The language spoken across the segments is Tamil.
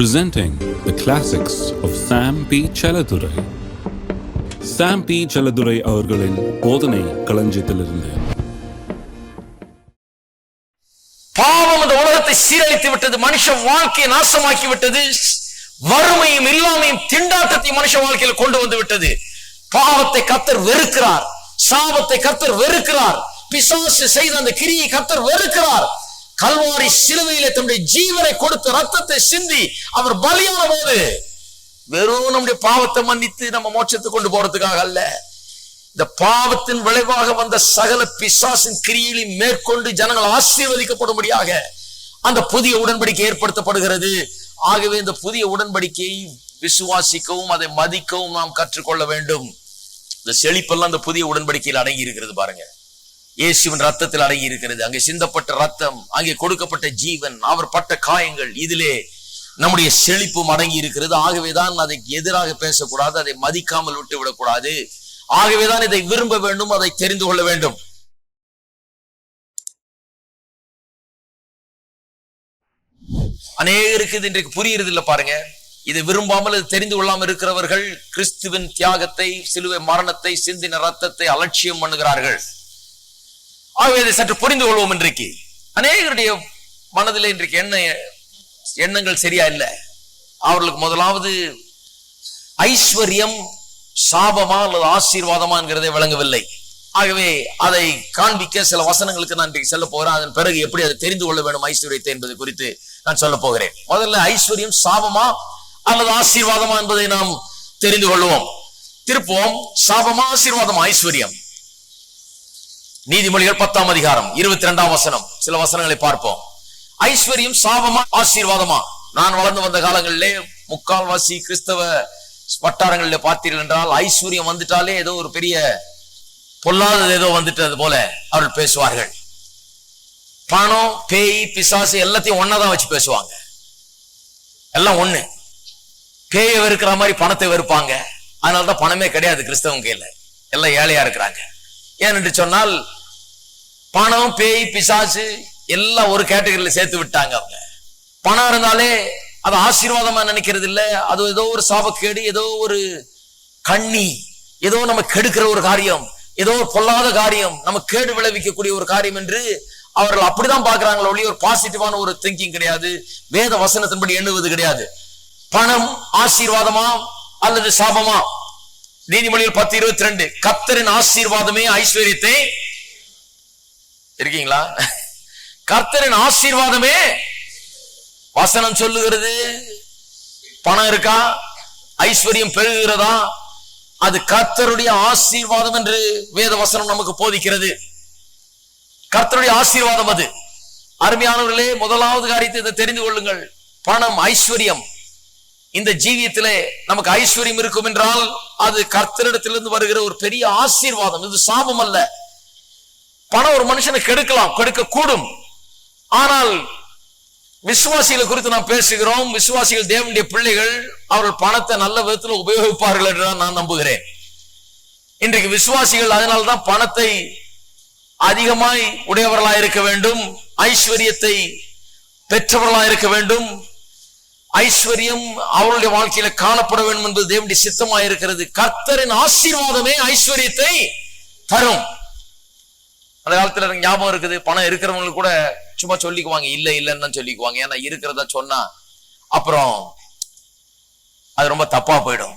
presenting the classics of Sam P. Chaladurai. Sam P Chelladurai அவர்களின் போதனை களஞ்சியத்திலிருந்து. பாவம் இந்த உலகத்தை சீரழித்து விட்டது மனுஷ வாழ்க்கையை நாசமாக்கி விட்டது வறுமையும் இல்லாமையும் திண்டாட்டத்தை மனுஷ வாழ்க்கையில் கொண்டு வந்து விட்டது. பாவத்தை கத்தர் வெறுக்கிறார். சாபத்தை கத்தர் வெறுக்கிறார். பிசாசு செய்த அந்த கிரியை கத்தர் வெறுக்கிறார். கல்வாரி சிலுவையில தன்னுடைய ஜீவனை கொடுத்து ரத்தத்தை சிந்தி அவர் பலியான போது வெறும் நம்முடைய பாவத்தை மன்னித்து நம்ம மோட்சத்துக்கு கொண்டு போறதுக்காக அல்ல. இந்த பாவத்தின் விளைவாக வந்த சகல பிசாசின் கிரியிலை மேற்கொண்டு ஜனங்கள் ஆசீர்வதிக்கப்படும்படியாக அந்த புதிய உடன்படிக்கை ஏற்படுத்தப்படுகிறது. ஆகவே இந்த புதிய உடன்படிக்கையை விசுவாசிக்கவும் அதை மதிக்கவும் நாம் கற்றுக்கொள்ள வேண்டும். இந்த செழிப்பெல்லாம் அந்த புதிய உடன்படிக்கையில் அடங்கி இருக்கிறது பாருங்க. இயேசுவின் ரத்தத்தில் அடங்கி இருக்கிறது அங்கே சிந்தப்பட்ட ரத்தம் அங்கே கொடுக்கப்பட்ட ஜீவன் அவர் பட்ட காயங்கள் இதிலே நம்முடைய செழிப்பும் அடங்கி இருக்கிறது ஆகவேதான் அதற்கு எதிராக பேசக்கூடாது அதை மதிக்காமல் விட்டு விடக்கூடாது ஆகவேதான் இதை விரும்ப வேண்டும் அதை தெரிந்து கொள்ள வேண்டும். அநேகருக்கு இது இன்றைக்கு புரியுறது இல்ல பாருங்க. இதை விரும்பாமல் இது தெரிந்து கொள்ளாமல் இருக்கிறவர்கள் கிறிஸ்துவின் தியாகத்தை சிலுவை மரணத்தை சிந்தின ரத்தத்தை அலட்சியம் பண்ணுகிறார்கள். ஆகவே இதை சற்று புரிந்து கொள்வோம் இன்றைக்கு. அநேகருடைய மனதில் இன்றைக்கு என்ன எண்ணங்கள் சரியா இல்லை? அவர்களுக்கு முதலாவது ஐஸ்வர்யம் சாபமா அல்லது ஆசீர்வாதமாங்கிறதே விளங்கவில்லை ஆகவே அதை காண்பிக்க சில வசனங்களுக்கு நான் இன்றைக்கு செல்ல போகிறேன். அதன் பிறகு எப்படி அதை தெரிந்து கொள்ள வேண்டும் ஐஸ்வர்யத்தை என்பது குறித்து நான் சொல்ல போகிறேன். முதல்ல ஐஸ்வர்யம் சாபமா அல்லது ஆசீர்வாதமா என்பதை நாம் தெரிந்து கொள்வோம். திருப்போம் சாபமா ஆசீர்வாதமா ஐஸ்வர்யம். நீதிமொழிகள் பத்தாம் அதிகாரம் இருபத்தி ரெண்டாம் வசனம். சில வசனங்களை பார்ப்போம். ஐஸ்வர்யம் சாபமா ஆசீர்வாதமா? நான் வளர்ந்து வந்த காலங்களிலே முக்கால்வாசி கிறிஸ்தவ வட்டாரங்களிலே பார்த்தீர்கள் என்றால் ஐஸ்வர்யம் வந்துட்டாலே ஏதோ ஒரு பெரிய பொல்லாதது ஏதோ வந்துட்டது போல அவர்கள் பேசுவார்கள். பணம் பேய் பிசாசு எல்லாத்தையும் ஒன்னாதான் வச்சு பேசுவாங்க. எல்லாம் ஒண்ணு. பேயை வெறுக்கிற மாதிரி பணத்தை வெறுப்பாங்க. அதனாலதான் பணமே கிடையாது கிறிஸ்தவங்க கையில. எல்லாம் ஏழையா இருக்கிறாங்க. ஏனென்று சொன்னால் பணம் பேய் பிசாசு எல்லாம் ஒரு கேட்டகரியில சேர்த்து விட்டாங்க அவங்க. பணம் இருந்தாலே அது ஆசீர்வாதமா நினைக்கிறது இல்லை. அது ஏதோ ஒரு சாபக்கேடு ஏதோ ஒரு கண்ணி ஏதோ நம்ம கெடுக்கிற ஒரு காரியம் ஏதோ ஒரு பொல்லாத காரியம் நம்ம கேடு விளைவிக்கக்கூடிய ஒரு காரியம் என்று அவர்கள் அப்படிதான் பாக்குறாங்களோ ஒளி ஒரு பாசிட்டிவான ஒரு திங்கிங் கிடையாது. வேத வசனத்தின்படி எண்ணுவது கிடையாது. பணம் ஆசீர்வாதமா அல்லது சாபமா? நீதிமொழியில் பத்து இருபத்தி ரெண்டு. கர்த்தரின் ஆசீர்வாதமே ஐஸ்வர்யத்தை. இருக்கீங்களா? கர்த்தரின் ஆசீர்வாதமே வசனம் சொல்லுகிறது. பணம் இருக்கா? ஐஸ்வர்யம் பெருகிறதா? அது கர்த்தருடைய ஆசீர்வாதம் என்று வேத வசனம் நமக்கு போதிக்கிறது. கர்த்தருடைய ஆசீர்வாதம் அது. அருமையானவர்களே முதலாவது காரியத்தை இதை தெரிந்து கொள்ளுங்கள். பணம் ஐஸ்வர்யம். இந்த ஜீவியத்திலே நமக்கு ஐஸ்வர்யம் இருக்கும் என்றால் அது கர்த்தரிடத்திலிருந்து வருகிற ஒரு பெரிய ஆசீர்வாதம். இது சாபம் அல்ல பணம் ஒரு மனுஷனை கெடுக்கலாம் கெடுக்க கூடும் ஆனால் விசுவாசிகளை குறித்து நாம் பேசுகிறோம். விசுவாசிகள் தேவனுடைய பிள்ளைகள் அவர்கள் பணத்தை நல்ல விதத்தில் உபயோகிப்பார்கள் என்று நான் நம்புகிறேன். இன்றைக்கு விசுவாசிகள் அதனால்தான் பணத்தை அதிகமாய் உடையவர்களாக இருக்க வேண்டும் ஐஸ்வர்யத்தை பெற்றவர்களாக இருக்க வேண்டும். ஐஸ்வர்யம் அவருடைய வாழ்க்கையில காணப்பட வேண்டும் என்பது தேவனுடைய சித்தமா இருக்கிறது கர்த்தரின் ஆசீர்வாதமே ஐஸ்வர்யத்தை தரும். அந்த காலத்துல ஞாபகம் இருக்குது. பணம் இருக்கிறவங்களுக்கு கூட சும்மா சொல்லிக்குவாங்க. இல்ல இல்லைன்னு தான் சொல்லிக்குவாங்க. ஏன்னா இருக்கிறதா சொன்னா அப்புறம் அது ரொம்ப தப்பா போயிடும்.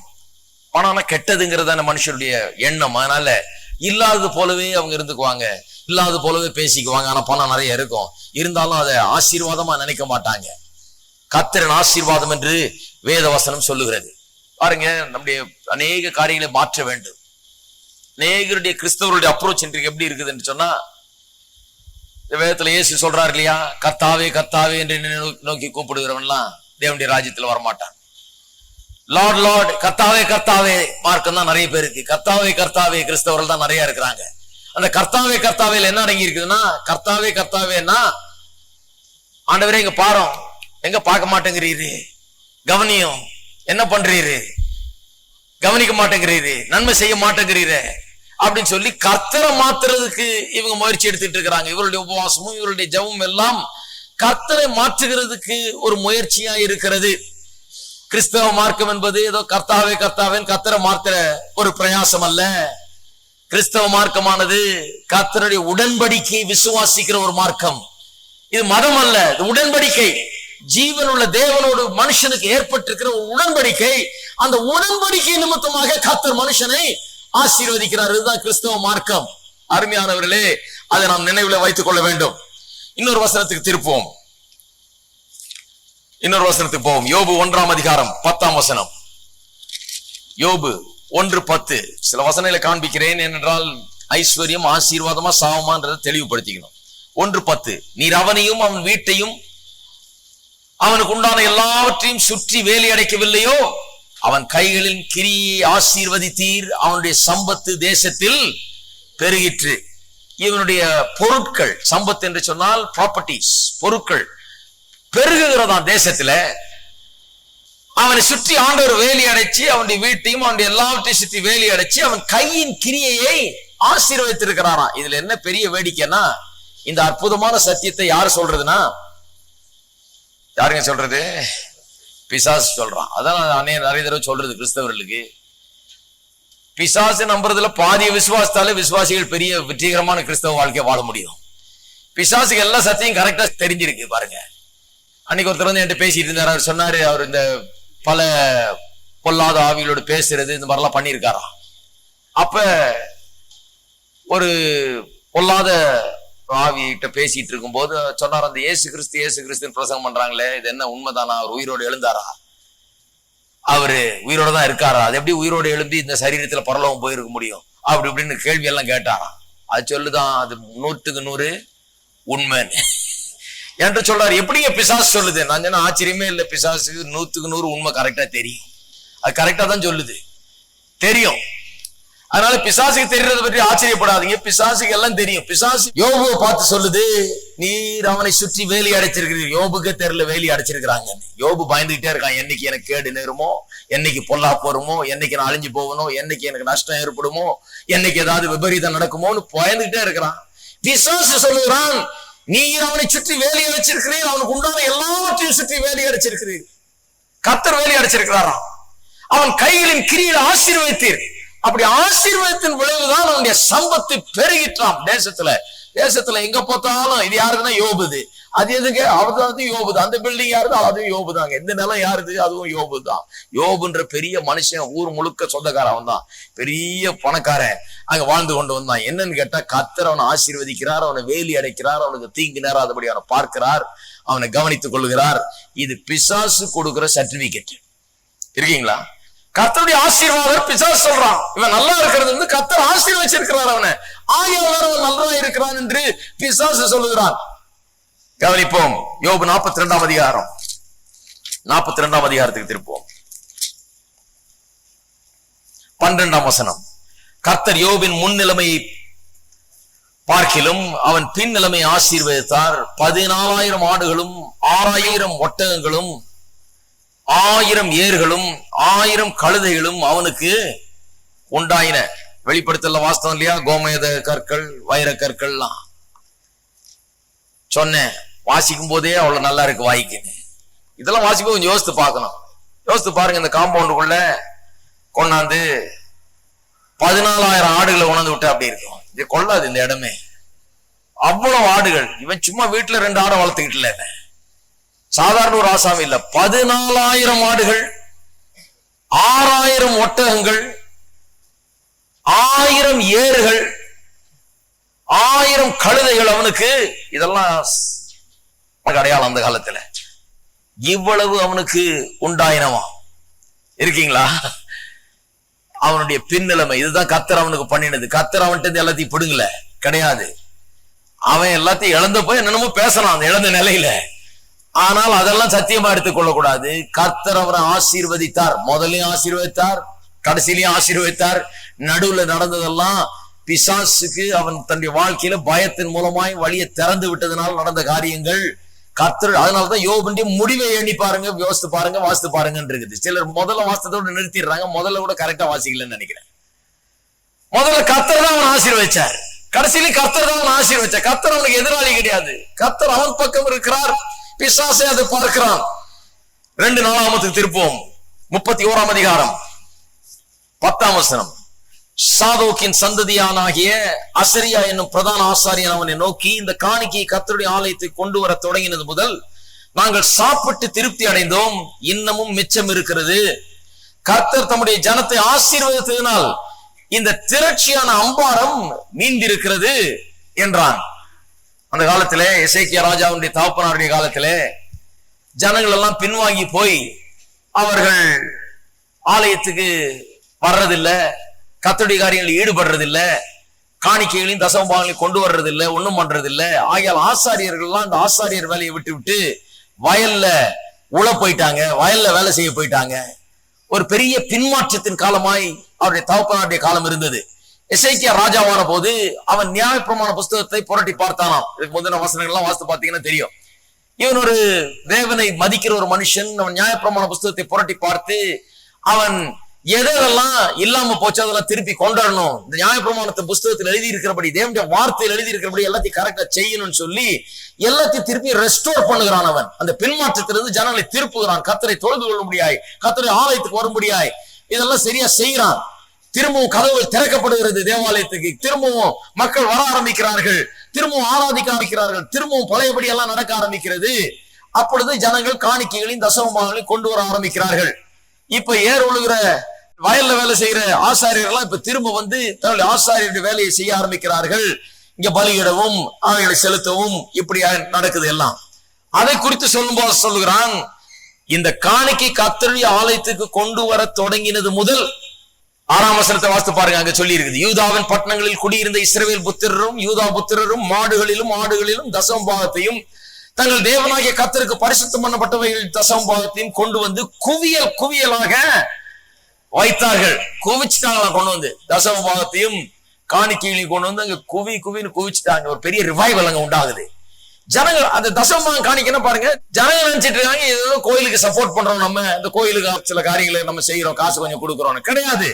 பணம்னா கெட்டதுங்கிறது அந்த மனுஷருடைய எண்ணம். அதனால இல்லாதது போலவே அவங்க இருந்துக்குவாங்க. இல்லாதது போலவே பேசிக்குவாங்க. ஆனா பணம் நிறைய இருக்கும். இருந்தாலும் அதை ஆசீர்வாதமா நினைக்க மாட்டாங்க. கத்திரன் ஆசீர்வாதம் என்று வேதவசனம் சொல்லுகிறது. பாருங்க நம்முடைய அநேக காரியங்களை மாற்ற வேண்டும். அநேகருடைய கிறிஸ்தவருடைய அப்ரோச் இன்றைக்கு எப்படி இருக்குதுன்னு சொன்னா இந்த வேதத்துல இயேசு சொல்றாரு இல்லையா கர்த்தாவே கத்தாவே என்று நோக்கி கூப்பிடுகிறவன்லாம் தேவனுடைய ராஜ்யத்துல வரமாட்டான். லார்ட் லார்ட் கர்த்தாவே கர்த்தாவே மார்க்கம் தான் நிறைய பேருக்கு கர்த்தாவே கர்த்தாவே கிறிஸ்தவர்கள் தான் நிறைய இருக்கிறாங்க. அந்த கர்த்தாவே கர்த்தாவேல என்ன அடங்கி இருக்குதுன்னா கர்த்தாவே கர்த்தாவேன்னா ஆண்டவரே இங்க பாரம் எங்க பார்க்க மாட்டேங்கிறீரு? கவனியம். என்ன பண்றீரு? கவனிக்க மாட்டேங்கிறீரு. நன்மை செய்ய மாட்டேங்கிறீரு. அப்படின்னு சொல்லி கர்த்தரை மாத்துறதுக்கு இவங்க முயற்சி எடுத்துட்டு இருக்கிறாங்க. இவருடைய உபவாசமும் இவருடைய ஜெபமும் எல்லாம் கர்த்தரை மாற்றுகிறதுக்கு ஒரு முயற்சியா இருக்கிறது. கிறிஸ்தவ மார்க்கம் என்பது ஏதோ கர்த்தாவே கர்த்தாவேன் கத்தரை மாத்திர ஒரு பிரயாசம் அல்ல. கிறிஸ்தவ மார்க்கமானது கர்த்தருடைய உடன்படிக்கை விசுவாசிக்கிற ஒரு மார்க்கம். இது மதம் அல்ல இது உடன்படிக்கை. ஜீவனுள்ள தேவனோடு மனுஷனுக்கு ஏற்பட்டிருக்கிற ஒரு உடன்படிக்கை அந்த உடன்படிக்கை நிமித்தமாக கத்தர் மனுஷனை ஆசீர்வதிக்கிறார். இதுதான் கிறிஸ்தவ மார்க்கம். அருமையானவர்களே அதை நாம் நினைவுல வைத்துக் கொள்ள வேண்டும். இன்னொரு வசனத்துக்கு திருப்போம் இன்னொரு வசனத்துக்கு போவோம். யோபு ஒன்றாம் அதிகாரம் பத்தாம் வசனம். யோபு ஒன்று பத்து. சில வசனங்களை காண்பிக்கிறேன் ஏனென்றால் ஐஸ்வர்யம் ஆசீர்வாதமா சாவமான்றதை தெளிவுபடுத்திக்கணும். ஒன்று பத்து. நீர் அவனையும் அவன் வீட்டையும் அவனுக்கு உண்டான எல்லாவற்றையும் சுற்றி வேலி அடைக்கவில்லையோ? அவன் கைகளின் கிரியை ஆசீர்வதித்தீர். அவனுடைய சம்பத்து தேசத்தில் பெருகிற்று. இவனுடைய பொருட்கள் சம்பத்து என்று சொன்னால் ப்ராப்பர்ட்டிஸ் பொருட்கள் பெருகுகிறதான் தேசத்துல? அவனை சுற்றி ஆண்டவர் வேலி அடைச்சு அவனுடைய வீட்டையும் அவனுடைய எல்லாவற்றையும் சுற்றி வேலி அடைச்சு அவன் கையின் கிரியையை ஆசீர்வதித்திருக்கிறாராம் இதுல என்ன பெரிய வேடிக்கைன்னா இந்த அற்புதமான சத்தியத்தை யார் சொல்றதுன்னா யாருங்க சொல்றது? பிசாஸ் சொல்றான். அதான் நான் அன்னைய நிறைய தடவை சொல்றது கிறிஸ்தவர்களுக்கு. பிசாசு நம்புறதுல பாதிய விசுவாசத்தால விசுவாசிகள் பெரிய வெற்றிகரமான கிறிஸ்தவ வாழ்க்கையை வாழ முடியும். பிசாசுக்கு எல்லா சத்தியம் கரெக்டா தெரிஞ்சிருக்கு பாருங்க. அன்னைக்கு ஒருத்தர் வந்து என்கிட்ட பேசிட்டு இருந்தார். அவர் சொன்னாரு அவர் இந்த பல பொல்லாத ஆவிகளோட பேசுறது இந்த மாதிரிலாம் பண்ணியிருக்காராம். அப்ப ஒரு பொல்லாத ஆவிகிட்ட பேசிட்டு இருக்கும்போது சொன்னார் அந்த ஏசு கிறிஸ்து ஏசு கிறிஸ்துன்னு பிரசங்கம் பண்றாங்களே இது என்ன உண்மைதானா? அவர் உயிரோடு எழுந்தாரா? அவரு உயிரோட தான் இருக்காரா? அது எப்படி உயிரோடு எழும்பி இந்த சரீரத்துல பரலோகம் போயிருக்க முடியும்? அப்படி இப்படின்னு கேள்வி எல்லாம் கேட்டாராம் அது சொல்லுதான் அது நூற்றுக்கு நூறு உண்மைன்னு. என்கிட்ட சொல்றாரு எப்படிங்க பிசாசு சொல்லுது? நான் சொன்ன ஆச்சரியமே இல்லை பிசாசுக்கு நூத்துக்கு நூறு உண்மை கரெக்டா தெரியும். அது கரெக்டா தான் சொல்லுது. தெரியும். அதனால பிசாசுக்கு தெரியறத பற்றி ஆச்சரியப்படாதீங்க. பிசாசுக்கு எல்லாம் தெரியும். பிசாசு யோபுவை பார்த்து சொல்லுது நீர் அவனை சுற்றி வேலி அடைச்சிருக்கிறீர். யோபுக்கு தெரியல வேலி அடைச்சிருக்கிறாங்க. யோபு பயந்துகிட்டே இருக்கான். என்னைக்கு எனக்கு கேடு நேருமோ? என்னைக்கு பொல்லா போருமோ என்னைக்கு நான் அழிஞ்சு போகணும்? என்னைக்கு எனக்கு நஷ்டம் ஏற்படுமோ? என்னைக்கு ஏதாவது விபரீதம் நடக்குமோன்னு பயந்துகிட்டே இருக்கிறான். பிசாசு சொல்லுகிறான் நீர் அவனை சுற்றி வேலி அடைச்சிருக்கிறீர். அவனுக்கு உண்டான எல்லாவற்றையும் சுற்றி வேலி அடைச்சிருக்கிறீர். கத்தர் வேலி அடைச்சிருக்கிறாராம். அவன் கைகளின் கிரியில் ஆசீர்வதித்தீர். அப்படி ஆசீர்வாதத்தின் விளைவுதான் அவனுடைய சம்பத்து பெருகிட்டான் தேசத்துல. தேசத்துல எங்க பார்த்தாலும் இது யாருன்னா யோபுது. அது எதுக்கு அவர்தான் யோபுது. அந்த பில்டிங் யாருதான் அதுவும் யோபுதாங்க இந்த நிலம் யாருது? அதுவும் யோபு தான். யோபுன்ற பெரிய மனுஷன் ஊர் முழுக்க சொந்தக்கார அவன் தான். பெரிய பணக்காரன். அங்க வாழ்ந்து கொண்டு வந்தான். என்னன்னு கேட்டா கத்தர் அவனை ஆசீர்வதிக்கிறார் அவனை வேலி அடைக்கிறார் அவனுக்கு தீங்கு நேராதபடி அவனை பார்க்கிறார் அவனை கவனித்துக் கொள்கிறார். இது பிசாசு கொடுக்கிற சர்டிபிகேட் இருக்கீங்களா? கத்தருடைய ஆசீர்வாதம் பிசாசு சொல்றான். இவன் நல்லா இருக்கிறது வந்து கத்தர் ஆசீர்வச்சிருக்கிறார் அவனை. ஆகியவர் அவன் நல்லா இருக்கிறான் என்று பிசாசு சொல்லுகிறான். கவனிப்போம் யோபு நாற்பத்தி ரெண்டாம் அதிகாரம். நாற்பத்தி ரெண்டாம் அதிகாரத்துக்கு திருப்போம் பன்னிரெண்டாம் வசனம். கர்த்தர் யோபின் முன் நிலைமையை பார்க்கிலும் அவன் பின் நிலைமையை ஆசீர்வதித்தார். பதினாலாயிரம் ஆடுகளும் ஆறாயிரம் ஒட்டகங்களும் ஆயிரம் ஏர்களும் ஆயிரம் கழுதைகளும் அவனுக்கு உண்டாயின. வெளிப்படுத்தல வாஸ்தவம் இல்லையா? கோமேத கற்கள் வைர கற்கள்லாம். சொன்னேன். வாசிக்கும் போதே அவ்வளவு நல்லா இருக்கு வாய்க்குன்னு. இதெல்லாம் வாசிக்கும் கொஞ்சம் யோசித்து பார்க்கணும். யோசித்து பாருங்க இந்த காம்பவுண்டுக்குள்ள கொண்டாந்து பதினாலாயிரம் ஆடுகளை உணர்ந்து விட்டு அப்படி இருக்கும். இது கொள்ளாது இந்த இடமே. அவ்வளவு ஆடுகள். இவன் சும்மா வீட்டுல ரெண்டு ஆடை வளர்த்துக்கிட்டு இல்லை சாதாரண ஒரு ஆசாமி இல்ல. பதினாலாயிரம் ஆடுகள் ஆறாயிரம் ஒட்டகங்கள் ஆயிரம் ஏறுகள் ஆயிரம் கழுதைகள் அவனுக்கு. இதெல்லாம் அடையாளம் அந்த காலத்துல. இவ்வளவு அவனுக்கு உண்டாயினமா? இருக்கீங்களா? அவனுடைய பின்னிலைமை. இதுதான் கத்தர் அவனுக்கு பண்ணினது. கத்தர் அவன்கிட்ட எல்லாத்தையும் பிடுங்கல. கிடையாது. அவன் எல்லாத்தையும் இழந்த போய் என்னென்னமோ பேசலாம் அந்த இழந்த நிலையில. ஆனால் அதெல்லாம் சத்தியமா எடுத்துக் கொள்ளக்கூடாது. கர்த்தர் அவரை ஆசீர்வதித்தார். முதலையும் ஆசீர்வதித்தார் கடைசியிலையும் ஆசீர்வதித்தார். நடுவுல நடந்ததெல்லாம் பிசாசுக்கு அவன் தன்னுடைய வாழ்க்கையில பயத்தின் மூலமாய் வழியை திறந்து விட்டதுனால் நடந்த காரியங்கள். கர்த்தர் அதனாலதான் யோபுடைய முடிவை எண்ணி பாருங்க யோசித்து பாருங்க வாசித்து பாருங்கன்னு இருக்குது. சிலர் முதல்ல வாசத்தோட நிறுத்திடுறாங்க முதல்ல கூட கரெக்டா வாசிக்கலன்னு நினைக்கிறேன். முதல்ல கர்த்தர் தான் அவன் ஆசீர்வதிச்சார். கடைசியில கர்த்தர் தான் அவன் ஆசீர்வதிச்சார். கர்த்தர் அவனுக்கு எதிராளி கிடையாது. கர்த்தர் அவன் பக்கம் இருக்கிறார். பிசாசை அதை பார்க்கிறான் ரெண்டு நாலாமத்துக்கு திருப்போம் முப்பத்தி ஓராம் அதிகாரம். பத்தாம் வசனம். சாதோக்கின் சந்ததியானாகிய அசரியா என்னும் பிரதான ஆசாரியன் அவனை நோக்கி இந்த காணிக்கையை கத்தருடைய ஆலயத்தை கொண்டு வர தொடங்கினது முதல் நாங்கள் சாப்பிட்டு திருப்தி அடைந்தோம். இன்னமும் மிச்சம் இருக்கிறது. கர்த்தர் தம்முடைய ஜனத்தை ஆசீர்வதித்ததினால் இந்த திரட்சியான அம்பாரம் நீந்திருக்கிறது என்றான். அந்த காலத்திலே இசைக்கிய ராஜாவுடைய தாப்பனாருடைய காலத்திலே ஜனங்கள் எல்லாம் பின்வாங்கி போய் அவர்கள் ஆலயத்துக்கு வர்றதில்லை கத்தடி காரியங்களில் ஈடுபடுறதில்ல காணிக்கைகளையும் தசமபாகங்களையும் கொண்டு வர்றதில்ல ஒன்றும் பண்றதில்ல. ஆகியால் ஆசாரியர்கள்லாம் அந்த ஆசாரியர் வேலையை விட்டு விட்டு வயல்ல உழ போயிட்டாங்க வயல்ல வேலை செய்ய போயிட்டாங்க. ஒரு பெரிய பின்மாற்றத்தின் காலமாய் அவருடைய தகப்பனாருடைய காலம் இருந்தது. எசைக்கியா ராஜாவான போது அவன் நியாயப்பிரமாண புஸ்தகத்தை புரட்டி பார்த்தானாம். இதுக்கு முந்தின வசனங்கள்லாம் வாசித்து பார்த்தீங்கன்னா தெரியும். இவன் ஒரு தேவனை மதிக்கிற ஒரு மனுஷன் அவன் நியாயப்பிரமாண புஸ்தகத்தை புரட்டி பார்த்து அவன் எதெல்லாம் இல்லாம போச்சு அதெல்லாம் திருப்பி கொண்டாடணும் இந்த நியாயப்பிரமாணத்தை புஸ்தகத்தில் எழுதி இருக்கிறபடி தேவனுடைய வார்த்தையில் எழுதி இருக்கிறபடி எல்லாத்தையும் கரெக்டா செய்யணும்னு சொல்லி எல்லாத்தையும் திருப்பி ரெஸ்டோர் பண்ணுகிறான் அவன். அந்த பின்மாற்றத்திலிருந்து ஜனங்களை திருப்புகிறான். கத்தரை தொழுது கொள்ள முடியாய் கத்தரை ஆலயத்துக்கு வரும்படியாய் இதெல்லாம் சரியா செய்யறான் திரும்பவும் கதவு திறக்கப்படுகிறது தேவாலயத்துக்கு. திரும்பவும் மக்கள் வர ஆரம்பிக்கிறார்கள். திரும்பவும் ஆராதிக்க ஆரம்பிக்கிறார்கள். திரும்பவும் பழையபடி எல்லாம் நடக்க ஆரம்பிக்கிறது. அப்பொழுது ஜனங்கள் காணிக்கைகளையும் தசமமாகளையும் கொண்டு வர ஆரம்பிக்கிறார்கள். இப்ப ஏர் ஒழுகிற வயல்ல வேலை செய்யற ஆசாரியர்கள்லாம் இப்ப திரும்ப வந்து தன்னுடைய ஆசாரியருடைய வேலையை செய்ய ஆரம்பிக்கிறார்கள். இங்க பலியிடவும் அவைகளை செலுத்தவும் இப்படி நடக்குது எல்லாம். அதை குறித்து சொல்லும்போது சொல்லுகிறான் இந்த காணிக்கை கத்தருடைய ஆலயத்துக்கு கொண்டு வர தொடங்கினது முதல் ஆறாம் வசனத்தை வாசித்து பாருங்க அங்க சொல்லி இருக்குது யூதாவின் பட்டணங்களில் குடியிருந்த இஸ்ரேல் புத்திரரும் யூதா புத்திரரும் மாடுகளிலும் ஆடுகளிலும் தசம்பாகத்தையும் தங்கள் தேவனாகிய கத்தருக்கு பரிசுத்தம் பண்ணப்பட்டவைகள் தசம்பாகத்தையும் கொண்டு வந்து குவியல் குவியலாக வைத்தார்கள். குவிச்சுட்டாங்களாம் கொண்டு வந்து. தசம்பாகத்தையும் பாகத்தையும் கொண்டு வந்து அங்க குவி குவின்னு குவிச்சுட்டாங்க. ஒரு பெரிய ரிவைவல் அங்க உண்டாகுது. ஜனங்கள் அந்த தசமபாகம் காணிக்கணும் பாருங்க? ஜனங்கள் நினைச்சிட்டு இருக்காங்க ஏதோ கோயிலுக்கு சப்போர்ட் பண்றோம் நம்ம. இந்த கோயிலுக்கு சில காரியங்களை நம்ம செய்யறோம் காசு கொஞ்சம் கொடுக்குறோம் கிடையாது.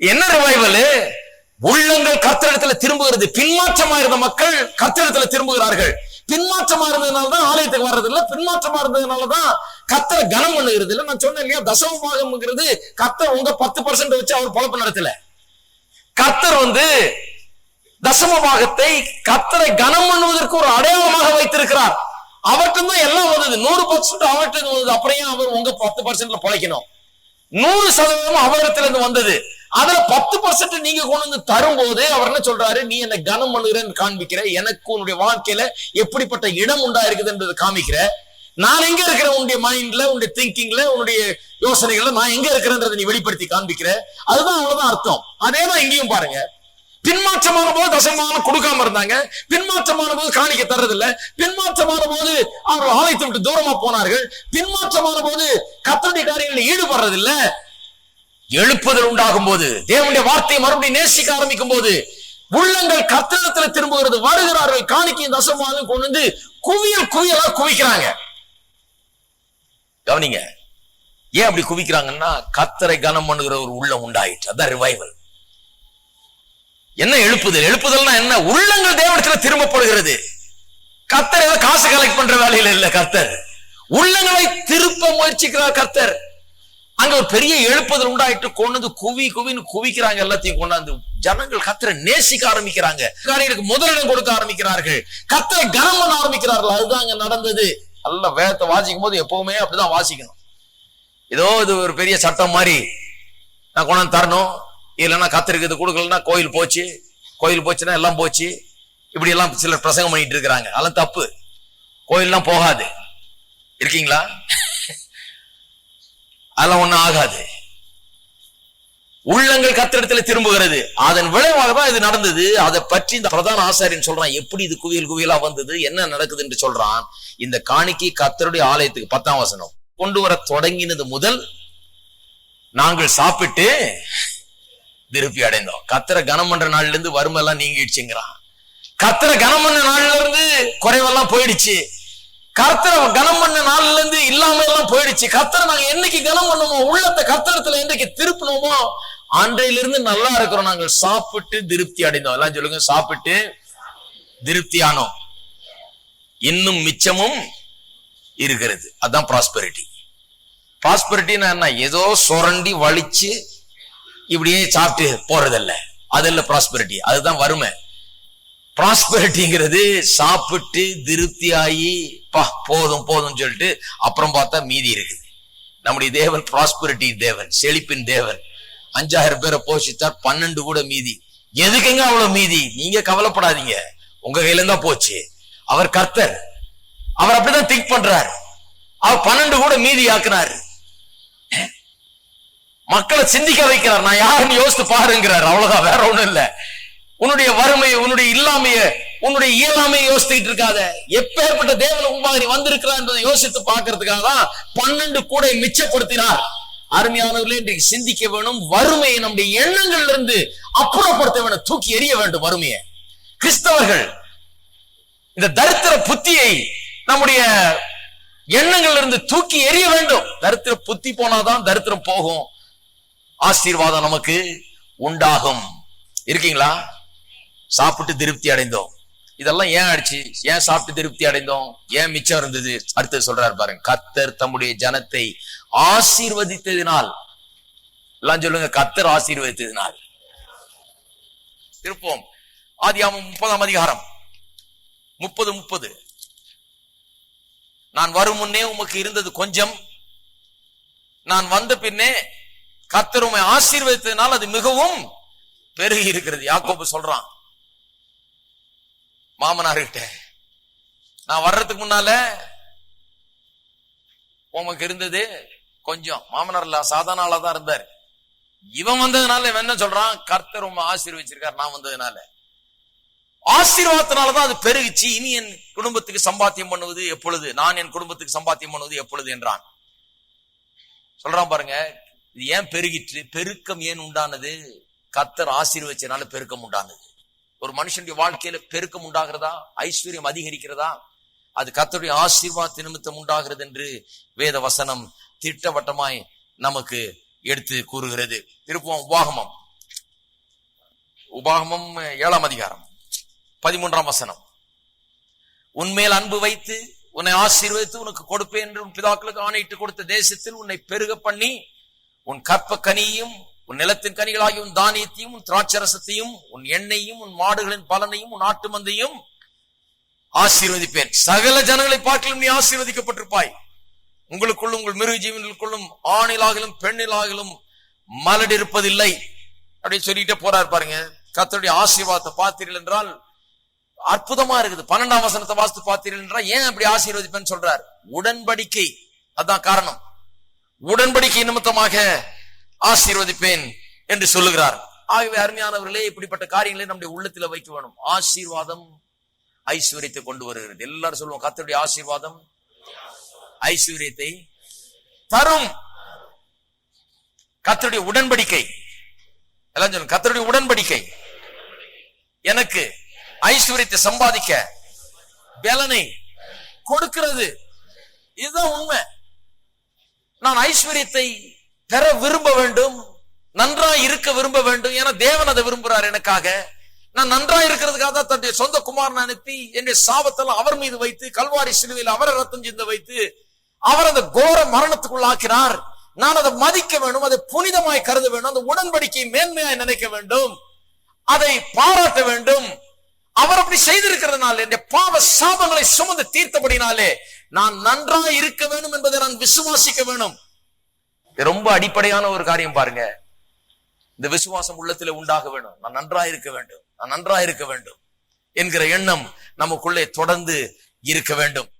என்ன ரிவைவல் உள்ளங்கள் கர்த்தரிடத்துல திரும்புகிறது. பின்மாற்றமா இருந்த மக்கள் கர்த்தரிடத்துல திரும்புகிறார்கள். பின்மாற்றமா இருந்ததுனாலதான் ஆலயத்துக்கு வர்றது இல்ல பின்மாற்றமா இருந்ததுனாலதான் கத்தரை கனம் பண்ணுகிறது இல்ல. நான் சொன்னேன் இல்லையா? தசம பாகம்ங்கிறது கத்தர் உங்க பத்து பர்சன்ட் வச்சு அவர் பொழப்பு நடத்தல. கத்தர் வந்து தசம பாகத்தை கத்தரை கனம் பண்ணுவதற்கு ஒரு அடையாளமாக வைத்திருக்கிறார். அவர்கிட்ட தான் எல்லாம் வந்தது. நூறு பர்சன்ட் அவர்கிட்ட வந்தது. அப்புறம் அவர் உங்க பத்து பர்சன்ட்ல பிழைக்கணும்? நூறு சதவீதம் அவரிடத்துல இருந்து வந்தது. அதுல பத்து பர்சன்ட் நீங்க கொண்டு வந்து தரும்போது அவர் என்ன சொல்றாரு? நீ என்ன கனம் பண்ணுகிறேன்னு காண்பிக்கிற. எனக்கு உன்னுடைய வாழ்க்கையில எப்படிப்பட்ட இடம் உண்டா இருக்குது என்றது காமிக்கிற. நான் எங்க இருக்கிறேன்? உன்னுடைய மைண்ட்ல உன்னுடைய திங்கிங்ல உன்னுடைய யோசனைகள்ல நான் எங்க இருக்கிறேன்றதை நீ வெளிப்படுத்தி காண்பிக்கிற. அதுதான் அவ்வளவுதான் அர்த்தம். அதே தான் இங்கேயும் பாருங்க. பின்மாற்றமான போது தசமான கொடுக்காம இருந்தாங்க. பின்மாற்றமான போது காணிக்க தர்றதில்ல. பின்மாற்றமான போது அவர்கள் ஆலயத்தை விட்டு தூரமா போனார்கள். பின்மாற்றமான போது கத்தனுடைய காரியங்களில் ஈடுபடுறதில்லை. எழுப்புதல் உண்டாகும் போது தேவனுடைய வார்த்தையை மறுபடியும் நேசிக்க ஆரம்பிக்கும் போது உள்ளங்கள் கத்தனத்துல திரும்புகிறது வருகிறார்கள் காணிக்கையும் தசமாலும் கொண்டு வந்து குவியல் குவியலா குவிக்கிறாங்க. கவனிங்க ஏன் அப்படி குவிக்கிறாங்கன்னா கத்தரை கனம் பண்ணுகிற ஒரு உள்ளம் உண்டாயிற்று. அதான் ரிவைவல் என்ன எழுப்புதல்? எழுப்புதல்னா என்ன? உள்ளங்கள் தேவனத்துல திரும்பப்படுகிறது. கத்தர் ஏதோ காசு கலெக்ட் பண்ற வேலையில இல்ல கர்த்தர். உள்ளங்களை திருப்ப முயற்சிக்கிறார் கர்த்தர். அங்க ஒரு பெரிய எழுப்புதல் உண்டாயிட்டு கொண்டு வந்து குவி குவின்னு குவிக்கிறாங்க எல்லாத்தையும் கொண்டாந்து ஜனங்கள் கத்திர நேசிக்க ஆரம்பிக்கிறாங்க. காரியங்களுக்கு முதலிடம் கொடுக்க ஆரம்பிக்கிறார்கள். கத்திர கனம் பண்ண ஆரம்பிக்கிறார்கள். அதுதான் அங்க நடந்தது. நல்ல வேதத்தை வாசிக்கும் போது எப்பவுமே அப்படிதான் வாசிக்கணும். ஏதோ இது ஒரு பெரிய சட்டம் மாதிரி. நான் கொண்டாந்து தரணும். இல்லைன்னா கத்திரிக்கு இது கொடுக்கலன்னா கோயில் போச்சு. கோயில் போச்சுன்னா எல்லாம் போச்சு. இப்படி எல்லாம் சிலர் பிரசங்கம் பண்ணிட்டு இருக்கிறாங்க. அதெல்லாம் தப்பு. கோயில்லாம் போகாது. இருக்கீங்களா? அதெல்லாம் ஒண்ணும் ஆகாது. உள்ளங்கள் கத்திரத்துல திரும்புகிறது. அதன் விளைவாக தான் இது நடந்தது? அதை பற்றி இந்த பிரதான ஆசாரியன் சொல்றான். எப்படி இது குவியல் குவியலா வந்தது? என்ன நடக்குது என்று சொல்றான். இந்த காணிக்கை கத்தருடைய ஆலயத்துக்கு பத்தாம் வசனம். கொண்டு வர தொடங்கினது முதல் நாங்கள் சாப்பிட்டு திருப்பி அடைந்தோம். கத்தரை கனம் பண்ற நாள்ல இருந்து வறுமெல்லாம் நீங்கிடுச்சுங்கிறான். கத்தரை கனம் பண்ண நாள்ல இருந்து குறைவெல்லாம் போயிடுச்சு. கர்த்தரை கனம் பண்ண நாள்ல இருந்து இல்லாம எல்லாம் போயிடுச்சு. கர்த்தரை நாங்க என்னைக்கு கனம் பண்ணுமோ உள்ளத்தை கர்த்தரத்துல என்னைக்கு திருப்பினோமோ அன்றையிலிருந்து நல்லா இருக்கிறோம். நாங்கள் சாப்பிட்டு திருப்தி அடைந்தோம். எல்லாம் சொல்லுங்க சாப்பிட்டு திருப்தி ஆனோம். இன்னும் மிச்சமும் இருக்கிறது. அதான் ப்ராஸ்பெரிட்டி ப்ராஸ்பெரிட்டினா என்ன? ஏதோ சுரண்டி வலிச்சு இப்படியே சாப்பிட்டு போறதில்ல. அது இல்ல அதுதான் வறுமை. ப்ராஸ்பரிட்டிங்கிறது சாப்பிட்டு திருப்தியாகி பா போதும் போதும் சொல்லிட்டு அப்புறம் பார்த்தா மீதி இருக்குது. நம்முடைய தேவன் ப்ராஸ்பரிட்டி தேவன் செழிப்பின் தேவன். அஞ்சாயிரம் பேரை போஷித்தார் பன்னெண்டு கூட மீதி. எதுக்குங்க அவ்வளவு மீதி? நீங்க கவலைப்படாதீங்க. உங்க கையில தான் போச்சு. அவர் கர்த்தர். அவர் அப்படிதான் திங்க் பண்றாரு. அவர் பன்னெண்டு கூட மீதி ஆக்குனாரு. மக்களை சிந்திக்க வைக்கிறார். நான் யாருன்னு யோசித்து பாருங்கிறார். அவ்வளவுதான். வேற ஒண்ணும் இல்ல. உன்னுடைய வறுமை உன்னுடைய இல்லாமைய உன்னுடைய இயலாமையை யோசித்துட்டு இருக்காத. எப்பேற்பட்ட தேவன் உன் மாதிரி வந்திருக்கிறார் என்பதை யோசித்து பார்க்கறதுக்காக தான் பன்னெண்டு கூடை மிச்சப்படுத்தினார். அருமையானவர்களே இன்றைக்கு சிந்திக்க வேணும் வறுமையை நம்முடைய எண்ணங்கள்ல இருந்து அப்புறப்படுத்த வேணும் தூக்கி எறிய வேண்டும் வறுமையை. கிறிஸ்தவர்கள் இந்த தரித்திர புத்தியை நம்முடைய எண்ணங்கள்ல இருந்து தூக்கி எறிய வேண்டும். தரித்திர புத்தி போனாதான் தரித்திரம் போகும். ஆசீர்வாதம் நமக்கு உண்டாகும். இருக்கீங்களா? சாப்பிட்டு திருப்தி அடைந்தோம். இதெல்லாம் ஏன் ஆயிடுச்சு? ஏன் சாப்பிட்டு திருப்தி அடைந்தோம்? ஏன் மிச்சம் இருந்தது? அடுத்து சொல்றாரு பாருங்க. கத்தர் தம்முடைய ஜனத்தை ஆசீர்வதித்ததினால். எல்லாம் சொல்லுங்க கத்தர் ஆசீர்வதித்ததினால். திருப்போம். ஆதியாமம் முப்பதாம் அதிகாரம். முப்பது முப்பது. நான் வரும் முன்னே உமக்கு இருந்தது கொஞ்சம். நான் வந்த பின்னே கத்தர் உம்மை ஆசீர்வதித்ததினால் அது மிகவும் பெருகி இருக்கிறது. யாக்கோபு சொல்றான். மாமனார்கிட்ட நான் வர்றதுக்கு முன்னால உமக்கு இருந்தது கொஞ்சம். மாமனார் இல்ல சாதாரண ஆளா தான் இருந்தார். இவன் வந்ததுனால இவன் என்ன சொல்றான்? கர்த்தர் உம்மை ஆசீர்வச்சிருக்கார் நான் வந்ததுனால. ஆசீர்வாதத்தினாலதான் அது பெருகிச்சு. இனி என் குடும்பத்துக்கு சம்பாத்தியம் பண்ணுவது எப்பொழுது? நான் என் குடும்பத்துக்கு சம்பாத்தியம் பண்ணுவது எப்பொழுது என்றான். சொல்றான் பாருங்க இது ஏன் பெருகிற்று? பெருக்கம் ஏன் உண்டானது? கத்தர் ஆசீர்வச்சனால பெருக்கம் உண்டானது. ஒரு மனுஷனுடைய வாழ்க்கையில பெருக்கம் உண்டாகிறதா? ஐஸ்வர்யம் அதிகரிக்கிறதா? அது கத்தருடைய ஆசீர்வாத நிமித்தம் உண்டாகிறது என்று வேத வசனம் திட்டவட்டமாய் நமக்கு எடுத்து கூறுகிறது. திருப்பம் உபாகமம். உபாகமம் ஏழாம் அதிகாரம். பதிமூன்றாம் வசனம். உன்மேல் அன்பு வைத்து உன்னை ஆசீர்வதித்து உனக்கு கொடுப்பேன் என்று உன் பிதாக்களுக்கு ஆணையிட்டு கொடுத்த தேசத்தில் உன்னை பெருக பண்ணி உன் கற்ப கனியும் உன் நிலத்தின் கனிகளாகி உன் தானியத்தையும் உன் திராட்சரசத்தையும் உன் எண்ணெயும் உன் மாடுகளின் பலனையும் உன் ஆட்டு மந்தையும் ஆசீர்வதிப்பேன். சகல ஜனங்களை பார்க்கலும் நீ ஆசீர்வதிக்கப்பட்டிருப்பாய். உங்களுக்குள்ளும் உங்கள் மிருக ஜீவனுக்குள்ளும் ஆணிலாகலும் பெண்ணிலாகலும் மலடி இருப்பதில்லை. அப்படின்னு சொல்லிட்டே போறார் பாருங்க. கத்தருடைய ஆசீர்வாதத்தை பார்த்தீர்கள் என்றால் அற்புதமா இருக்குது. பன்னெண்டாம் வசனத்தை வாசித்து பார்த்தீர்கள் என்றால் ஏன் அப்படி ஆசீர்வதிப்பேன்னு சொல்றார். உடன்படிக்கை. அதான் காரணம். உடன்படிக்கை நிமித்தமாக ஆசீர்வதிப்பேன் என்று சொல்லுகிறார். ஆகவே அருமையானவர்களே இப்படிப்பட்ட காரியங்களை நம்முடைய உள்ளத்துல வைக்க வேணும். ஆசீர்வாதம் ஐஸ்வர்யத்தை கொண்டு வருகிறது. எல்லாரும் சொல்லுவோம் கத்தருடைய ஆசீர்வாதம் ஐஸ்வர்யத்தை தரும். கத்தருடைய உடன்படிக்கை. எல்லாம் சொல்லுங்க கத்தருடைய உடன்படிக்கை. எனக்கு ஐஸ்வர்யத்தை சம்பாதிக்க பலனை கொடுக்கிறது. இதுதான் உண்மை. நான் ஐஸ்வர்யத்தை பெற விரும்ப வேண்டும் நன்றா இருக்க விரும்ப வேண்டும். என தேவன் அதை விரும்புறார் எனக்காக. நான் நன்றா இருக்கிறதுக்காக தான் தன்னுடைய சொந்த குமாரனை அனுப்பி என்னுடைய சாபத்தெல்லாம் அவர் மீது வைத்து கல்வாரி சிலுவையில் அவரை ரத்தம் சிந்த வைத்து அவர் அந்த கோர மரணத்துக்குள்ளாக்கினார் நான் அதை மதிக்க வேண்டும் அதை புனிதமாய் கருத வேண்டும் அந்த உடன்படிக்கை மேன்மையாய் நினைக்க வேண்டும் அதை பாராட்ட வேண்டும். அவர் அப்படி செய்திருக்கிறதுனால என் பாவ சாபங்களை சுமந்து தீர்த்தபடினாலே நான் நன்றா இருக்க வேண்டும் என்பதை நான் விசுவாசிக்க வேண்டும். ரொம்ப அடிப்படையான ஒரு காரியம் பாருங்க. இந்த விசுவாசம் உள்ளத்துல உண்டாக வேணும் நான் நன்றா இருக்க வேண்டும். நான் நன்றா இருக்க வேண்டும். என்கிற எண்ணம் நமக்குள்ளே தொடர்ந்து இருக்க வேண்டும்.